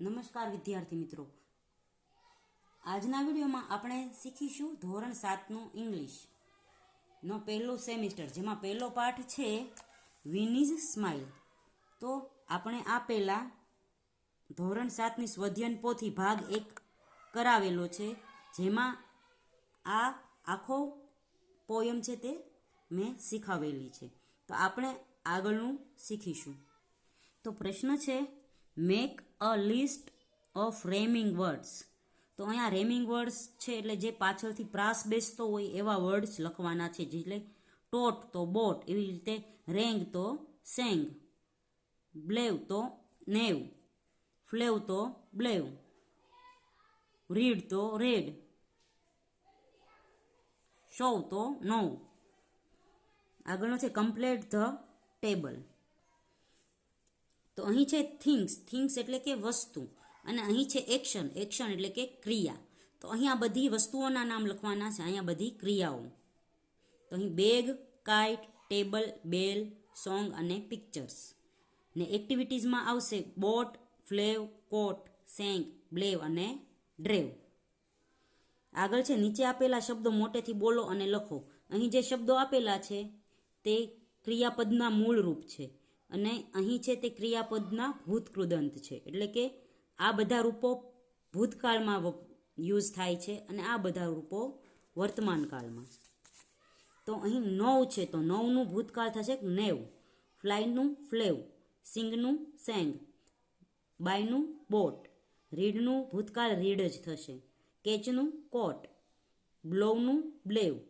નમસ્કાર વિદ્યાર્થી મિત્રો. આજના વિડીયોમાં આપણે શીખીશું ધોરણ સાતનું ઇંગ્લિશ. નો પહેલો સેમિસ્ટર, જેમાં પહેલો પાઠ છે વિનીઝ સ્માઇલ તો આપણે આ પહેલા ધોરણ સાતની સ્વધ્યન પોથી ભાગ એક કરાવેલો છે, જેમાં આ આખો પોયમ છે તે મેં શીખવેલી છે. તો આપણે આગળનું શીખીશું. તો પ્રશ્ન છે make a list of rhyming words. તો અહીંયા રેમિંગ વર્ડ્સ છે એટલે જે પાછળથી પ્રાસ બેસતો હોય એવા વર્ડ્સ લખવાના છે એટલે ટોટ તો બોટ, એવી રીતે રેંગ તો સેંગ, બ્લેવ તો નેવ, ફ્લેવ તો બ્લેવ, રીડ તો રેડ શો તો નો આગળનો છે કમ્પ્લેટ ધ ટેબલ. તો અહીં છે થિંગ્સ થિંગ્સ એટલે કે વસ્તુ. અને અહીં છે એક્શન એક્શન એટલે કે ક્રિયા. તો અહીં આ બધી વસ્તુઓના નામ લખવાના છે. અહીંયા બધી ક્રિયાઓ. તો અહીં bag kite table bell song અને પિક્ચર્સ ને એક્ટિવિટીઝમાં આવશે bought, flew, caught, sang, blew અને ડ્રેવ. આગળ છે નીચે આપેલા શબ્દો મોટેથી બોલો અને લખો. અહીં જે શબ્દો આપેલા છે તે ક્રિયાપદના મૂળ રૂપ છે. અને અહીં છે તે ક્રિયાપદના ભૂતકૃદંત છે. એટલે કે આ બધા રૂપો ભૂતકાળમાં યુઝ થાય છે અને આ બધા રૂપો વર્તમાનકાળમાં. તો અહીં નવ છે, તો નવનું ભૂતકાળ થશે નેવ? ફ્લાયનું ફ્લેવ, સિંગનું સેંગ, બાયનું બોટ, રીડનું ભૂતકાળ રીડ જ થશે. કેચનું કોટ, બ્લોવનું બ્લેવ,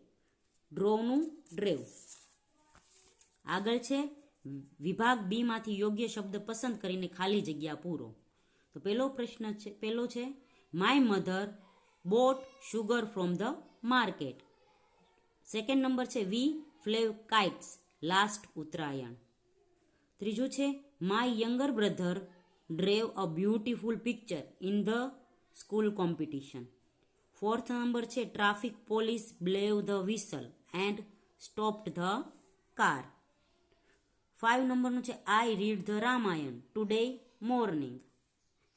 ડ્રોવનું ડ્રેવ. આગળ છે વિભાગ બી માંથી યોગ્ય શબ્દ પસંદ કરીને ખાલી જગ્યા પૂરો. તો પહેલો પ્રશ્ન છે, પહેલો છે my mother bought sugar from the market second number છે we flew kites last Uttarayan. ત્રીજું છે my younger brother drew a beautiful picture in the school competition fourth number છે traffic police blew the whistle and stopped the car five નંબરનું છે I read the Ramayana today morning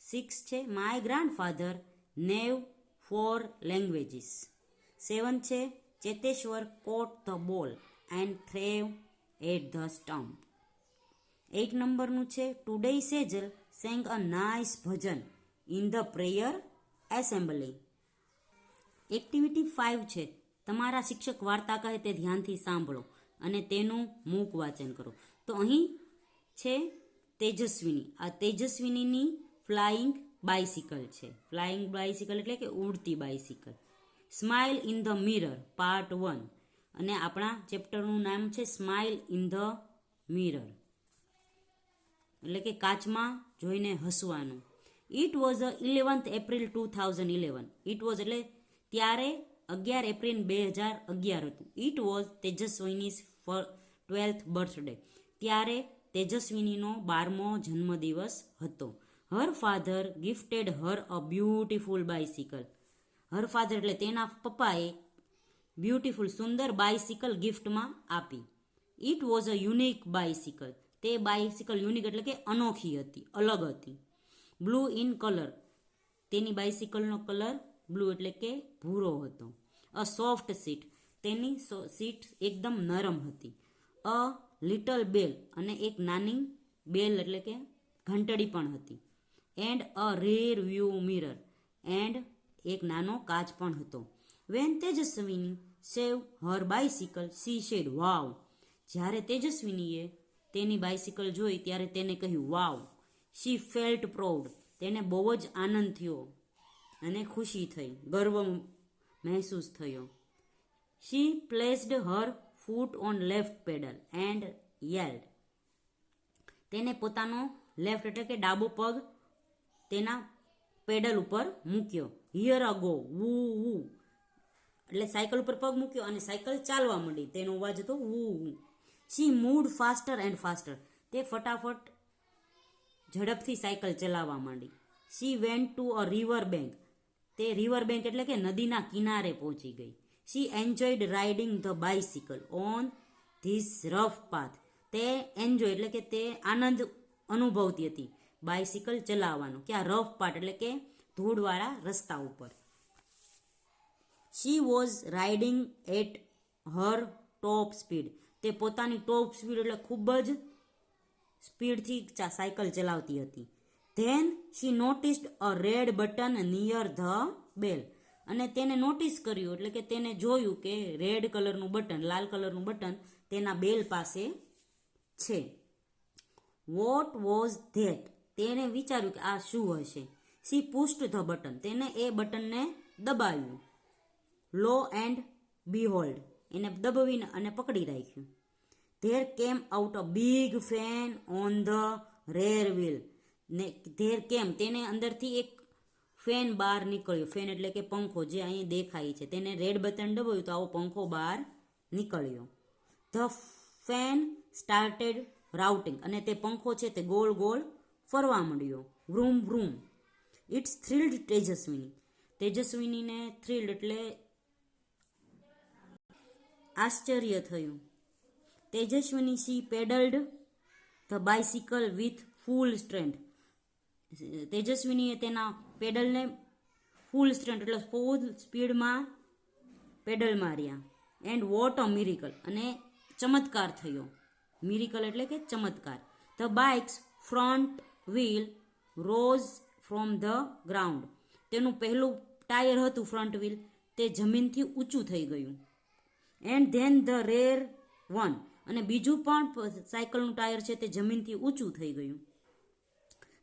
six છે my grandfather knew four languages seven છે Cheteshwar caught the ball and threw at the stump eight નંબરનું છે today Sejal sang a nice bhajan in the prayer assembly activity five છે, તમારા શિક્ષક વાર્તા કહે તે ધ્યાનથી સાંભળો અને તેનું મૂક વાંચન કરો. તો અહીં છે તેજસ્વીની. આ તેજસ્વીનીની ફ્લાઇંગ બાઇસિકલ છે. ફ્લાઇંગ બાઇસિકલ એટલે કે ઉડતી bicycle smile in the mirror part one અને આપણા ચેપ્ટરનું નામ છે સ્માઇલ ઇન ધ મિરર એટલે કે કાચમાં જોઈને હસવાનું. It was eleventh April two thousand eleven it was એટલે ત્યારે અગિયાર એપ્રિલ બે હજાર અગિયાર હતું. It was Tejaswini twelfth birthday ત્યારે તેજસ્વિનીનો બારમો જન્મદિવસ હતો. Her father gifted her a beautiful bicycle her father એટલે તેના પપ્પાએ બ્યુટીફુલ સુંદર બાઇસિકલ ગિફ્ટમાં આપી. It was a unique bicycle તે બાઇસિકલ યુનિક એટલે કે અનોખી હતી, અલગ હતી. Blue in colour. તેની બાઇસિકલનો કલર બ્લુ એટલે કે ભૂરો હતો. A soft seat. તેની સીટ એકદમ નરમ હતી. અ લિટલ બેલ અને એક નાની બેલ એટલે કે ઘંટડી પણ હતી. And a rear view mirror. And એક નાનો કાચ પણ હતો. When Tejaswini saw her bicycle she said, wow. જ્યારે તેજસ્વીનીએ તેની બાઇસિકલ જોઈ ત્યારે તેને કહ્યું, વાવ. શી ફેલ્ટ પ્રાઉડ તેને બહુ જ આનંદ થયો અને ખુશી થઈ, ગર્વ મહેસૂસ થયો. She placed her foot on left pedal and yelled તેને પોતાનો લેફ્ટ એટલે કે ડાબો પગ તેના પેડલ ઉપર મૂક્યો. હિયર અ ગો વુ વુ. એટલે સાયકલ ઉપર પગ મૂક્યો અને સાયકલ ચાલવા માંડી. તેનો અવાજ હતો વુ વુ. She moved faster and faster તે ફટાફટ ઝડપથી સાયકલ ચલાવવા માંડી. She went to a river bank તે રિવર બેંક એટલે કે નદીના કિનારે પહોંચી ગઈ. She enjoyed riding the bicycle on this rough path તે એન્જોય એટલે કે તે આનંદ અનુભવતી હતી બાઇસિકલ ચલાવવાનો. ક્યાં રફ પાર્ટ એટલે કે ધૂળવાળા રસ્તા ઉપર. She was riding at her top speed તે પોતાની ટોપ સ્પીડ એટલે ખૂબ જ સ્પીડથી સાયકલ ચલાવતી હતી. Then she noticed a red button near the bell અને તેને નોટિસ કર્યું, એટલે કે તેને જોયું કે રેડ કલરનું બટન લાલ કલરનું બટન તેના બેલ પાસે છે. વોટ વોઝ ધેટ તેને વિચાર્યું કે આ શું હશે? સી પુસ્ટ ધ બટન તેને એ બટનને દબાવ્યું. લો એન્ડ બીહોલ્ડ એને દબાવીને અને પકડી રાખ્યું. There came out a big fan on the rear wheel ને ધેર કેમ તેને અંદરથી એક ફેન બહાર નીકળ્યો. ફેન એટલે કે પંખો જે અહીં દેખાય છે. તેને રેડ બટન દબાવ્યું તો આવો પંખો બહાર નીકળ્યો. ધ ફેન સ્ટાર્ટેડ રાઉટિંગ અને તે પંખો છે તે ગોળ ગોળ ફરવા માંડ્યો. Vroom vroom it's thrilled Tejaswini. તેજસ્વીનીને thrilled એટલે આશ્ચર્ય થયું. Tejaswini she pedalled the bicycle with full strength તેજસ્વીનીએ તેના પેડલને ફૂલ સ્ટ્રેન્થ એટલે ફૂલ સ્પીડમાં પેડલ માર્યા. એન્ડ વોટ અ મિરિકલ અને ચમત્કાર થયો. મિરિકલ એટલે કે ચમત્કાર. The bike's front wheel rose from the ground તેનું પહેલું ટાયર હતું ફ્રન્ટ વ્હીલ તે જમીનથી ઊંચું થઈ ગયું. And then the rear one અને બીજું પણ સાયકલનું ટાયર છે તે જમીનથી ઊંચું થઈ ગયું.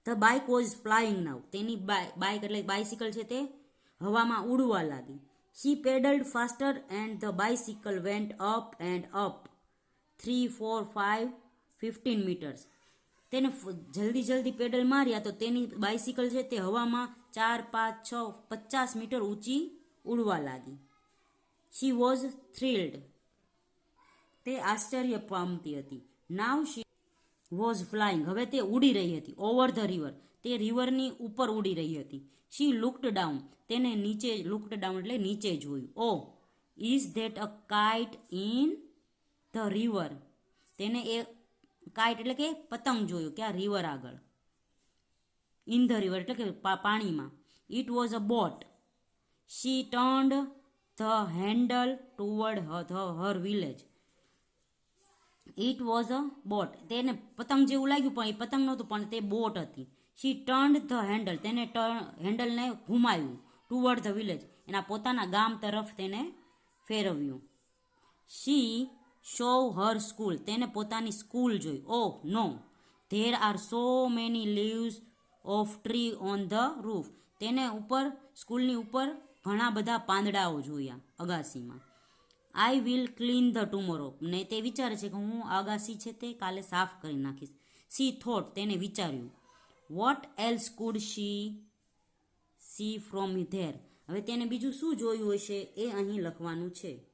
The bike was flying now તેની બાઇક એટલે બાઇસિકલ છે તે હવામાં ઉડવા લાગી. She pedalled faster and the bicycle went up and up three four five fifteen metres તેને જલ્દી જલ્દી પેડલ માર્યા તો તેની બાઇસિકલ છે તે હવામાં ચાર, પાંચ, છ, પચાસ મીટર ઊંચી ઉડવા લાગી. શી વોઝ થ્રિલ્ડ તે આશ્ચર્ય પામતી હતી. નાવ શી વોઝ ફ્લાઇંગ હવે તે ઉડી રહી હતી. ઓવર ધ રિવર તે રિવરની ઉપર ઉડી રહી હતી. શી લુકડ ડાઉન તેને નીચે લુકડ ડાઉન એટલે નીચે જોયું. ઓ is that a kite in the river તેને એ કાઇટ એટલે કે પતંગ જોયું કે આ રિવર આગળ. ઇન ધ રિવર એટલે કે પાણીમાં. It was a boat she turned the handle toward the her village it was a boat તેને પતંગ જેવું લાગ્યું, પણ એ પતંગ નહોતું, પણ તે બોટ હતી. શી ટર્ન્ડ ધ હેન્ડલ તેને હેન્ડલને ઘુમાવ્યું ટુવર્ડ ધ વિલેજ એના પોતાના ગામ તરફ તેને ફેરવ્યું. શી શો હર સ્કૂલ તેને પોતાની સ્કૂલ જોઈ. ઓહ no there are so many leaves of tree on the roof તેને ઉપર સ્કૂલની ઉપર ઘણા બધા પાંદડાઓ જોયા અગાસીમાં. I will clean the tomorrow ને તે વિચારે છે કે હું આગાસી છે તે કાલે સાફ કરી નાખીશ. સી થોટ તેને વિચાર્યું. What else could she see from there હવે તેને બીજું શું જોયું હશે એ અહીં લખવાનું છે.